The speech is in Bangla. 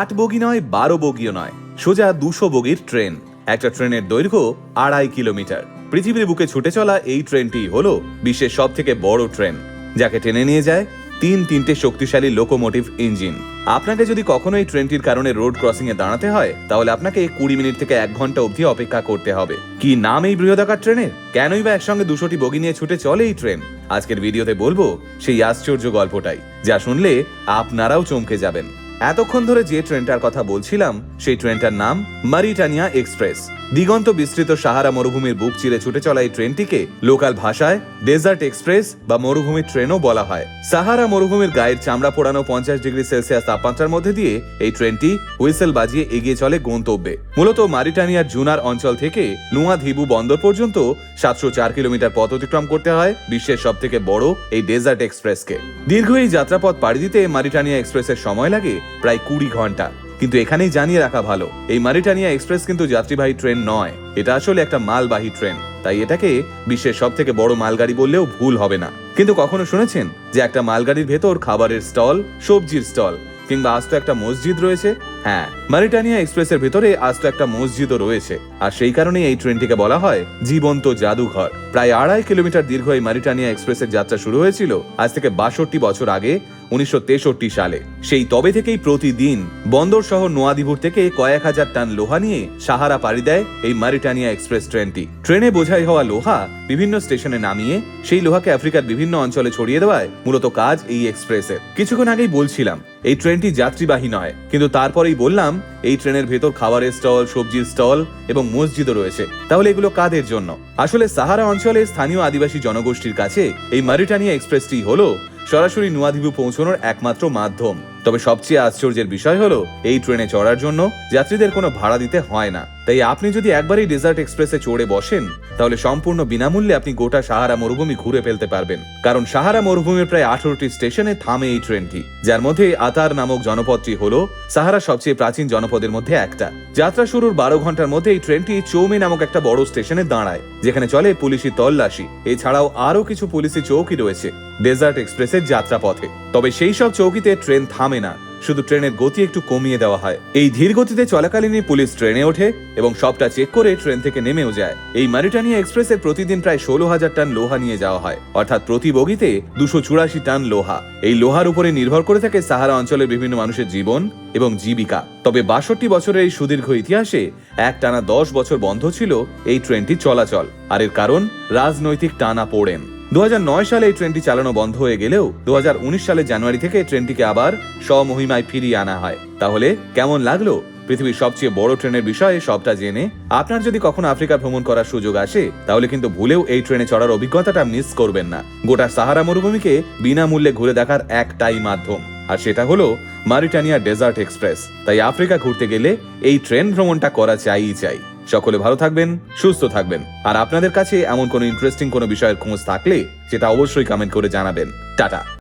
আট বগি নয়, বারো বগিও নয়, সোজা দুশো বগির ট্রেন। একটা ট্রেনের দৈর্ঘ্য আড়াই কিলোমিটার। পৃথিবীর বুকে ছুটে চলা এই ট্রেনটি হলো বিশ্বের সব থেকে বড় ট্রেন, যাকে টেনে নিয়ে যায় তিন তিনটে শক্তিশালী লোকোমোটিভ ইঞ্জিন। আপনাকে যদি কখনো এই ট্রেনটির কারণে রোড ক্রসিং এ দাঁড়াতে হয়, তাহলে আপনাকে কুড়ি মিনিট থেকে এক ঘণ্টা অবধি অপেক্ষা করতে হবে। কি নাম এই বৃহদাকার ট্রেনের? কেনই বা একসঙ্গে দুশোটি বগি নিয়ে ছুটে চলে এই ট্রেন? আজকের ভিডিওতে বলব সেই আশ্চর্য গল্পটাই, যা শুনলে আপনারাও চমকে যাবেন। এতক্ষণ ধরে যে ট্রেনটার কথা বলছিলাম, সেই ট্রেনটার নাম মারিটানিয়া এক্সপ্রেস। দিগন্ত বিস্তৃত সাহারা মরুভূমির বুক চিরে ছুটে চলা এই ট্রেনটিকে লোকাল ভাষায় ডেজার্ট এক্সপ্রেস বা মরুভূমির ট্রেনও বলা হয়। সাহারা মরুভূমির গায়ের চামড়া পোড়ানো পঞ্চাশ ডিগ্রি সেলসিয়াস তাপমাত্রার মধ্যে দিয়ে এই ট্রেনটি হুইসেল বাজিয়ে এগিয়ে চলে গন্তব্যে। মূলত মারিটানিয়ার জুনার অঞ্চল থেকে নুয়া ধিবু বন্দর পর্যন্ত সাতশো চার কিলোমিটার পথ অতিক্রম করতে হয় বিশ্বের সব থেকে বড় এই ডেজার্ট এক্সপ্রেসকে। দীর্ঘ এই যাত্রাপথ পাড়ি দিতে মারিটানিয়া এক্সপ্রেসের সময় লাগে প্রায় কুড়ি ঘণ্টা। কিন্তু এখানেই জানিয়ে রাখা ভালো, এই মারিটানিয়া এক্সপ্রেস কিন্তু যাত্রীবাহী ট্রেন নয়। এটা আসলে একটা মালবাহী ট্রেন, তাই এটাকে বিশ্বের সব থেকে বড় মালগাড়ি বললেও ভুল হবে না। কিন্তু কখনো শুনেছেন যে একটা মালগাড়ির ভেতর খাবারের স্টল, সবজির স্টল, কিংবা আস্ত একটা মসজিদ রয়েছে? হ্যাঁ। মারিটানিয়া এক্সপ্রেসের ভেতরে আস্ত একটা মসজিদও রয়েছে, আর সেই কারণেই এই ট্রেনটিকে বলা হয় জীবন্ত জাদুঘর। প্রায় আড়াই কিলোমিটার দীর্ঘ এই মারিটানিয়া এক্সপ্রেসের যাত্রা শুরু হয়েছিল আজ থেকে বাষট্টি বছর আগে, উনিশশো সালে। সেই তবে থেকেই প্রতিদিন বন্দর শহর নোয়াদিপুর থেকে কয়েক হাজার টন লোহা নিয়ে সাহারা পাড়ি দেয় এই মারিটানিয়া এক্সপ্রেস ট্রেনটি। ট্রেনে বোঝাই হওয়া লোহা বিভিন্ন স্টেশনে নামিয়ে সেই লোহাকে আফ্রিকার বিভিন্ন অঞ্চলে ছড়িয়ে দেওয়ায় মূলত কাজ এই এক্সপ্রেসের। কিছুক্ষণ আগেই বলছিলাম, এই ট্রেনটি যাত্রীবাহী নয়, কিন্তু তারপরেই বললাম, এই ট্রেনের ভেতর খাবারের স্টল, সবজির স্টল এবং মসজিদও রয়েছে। তাহলে এগুলো কাদের জন্য? আসলে সাহারা অঞ্চলে স্থানীয় আদিবাসী জনগোষ্ঠীর কাছে এই মারিটানিয়া এক্সপ্রেসটি হলো সরাসরি নুয়াদিবু পৌঁছানোর একমাত্র মাধ্যম। তবে সবচেয়ে আশ্চর্যের বিষয় হলো, এই ট্রেনে চড়ার জন্য যাত্রীদের কোনো ভাড়া দিতে হয় না। তাই আপনি যদি একবারই ডেজার্ট এক্সপ্রেসে চড়ে বসেন, তাহলে সম্পূর্ণ বিনামূল্যে আপনি গোটা সাহারা মরুভূমি ঘুরে ফেলতে পারবেন। কারণ সাহারা মরুভূমির প্রায় আঠারোটি স্টেশনে থামে এই ট্রেনটি, যার মধ্যে আতার নামক জনপদটি হলো সাহারা সবচেয়ে প্রাচীন জনপদের মধ্যে একটা। যাত্রা শুরুর বারো ঘণ্টার মধ্যে এই ট্রেনটি চৌমে নামক একটা বড় স্টেশনে দাঁড়ায়, যেখানে চলে পুলিশি তল্লাশি। এছাড়াও আরও কিছু পুলিশি চৌকি রয়েছে, ডেজার্ট এক্সপ্রেসের যাত্রাপথে। তবে সেই সব চৌকিতে ট্রেন থামে না। শুধু ট্রেনের গতি একটু কমিয়ে দেওয়া হয়। এই ধীর গতিতে চলাকালীনই পুলিশ ট্রেনে ওঠে এবং সবটা চেক করে ট্রেন থেকে নেমেও যায়। এই মারিটানিয়া এক্সপ্রেসে প্রতিদিন প্রায় ষোলো হাজার টন লোহা নিয়ে যাওয়া হয়। অর্থাৎ প্রতি বগিতে দুশো চুরাশি টন লোহা। এই লোহার উপরে নির্ভর করে থাকে সাহারা অঞ্চলের বিভিন্ন মানুষের জীবন এবং জীবিকা। তবে বাষট্টি বছরের এই সুদীর্ঘ ইতিহাসে এক টানা দশ বছর বন্ধ ছিল এই ট্রেনটি চলাচল। আর এর কারণ, রাজনৈতিক টানা পড়েন। দু হাজার নয় সালে এই ট্রেনটি চালানো বন্ধ হয়ে গেলেও দু সালে জানুয়ারি থেকে ট্রেনটিকে আবার স্বমহিমায় ফিরিয়ে আনা হয়। তাহলে কেমন লাগল? পৃথিবীর সবচেয়ে বড় ট্রেনের বিষয়ে সবটা জেনে আপনার যদি কখনো আফ্রিকা ভ্রমণ করার সুযোগ আসে, তাহলে কিন্তু ভুলেও এই ট্রেনে চড়ার অভিজ্ঞতাটা মিস করবেন না। গোটা সাহারা মরুভূমিকে বিনামূল্যে ঘুরে দেখার একটাই মাধ্যম, আর সেটা হলো মারিটানিয়া ডেজার্ট এক্সপ্রেস। তাই আফ্রিকা ঘুরতে গেলে এই ট্রেন ভ্রমণটা করা চাইই চাই। সকলে ভালো থাকবেন, সুস্থ থাকবেন। আর আপনাদের কাছে এমন কোনো ইন্টারেস্টিং কোনো বিষয়ের খোঁজ থাকলে সেটা অবশ্যই কমেন্ট করে জানাবেন। টাটা।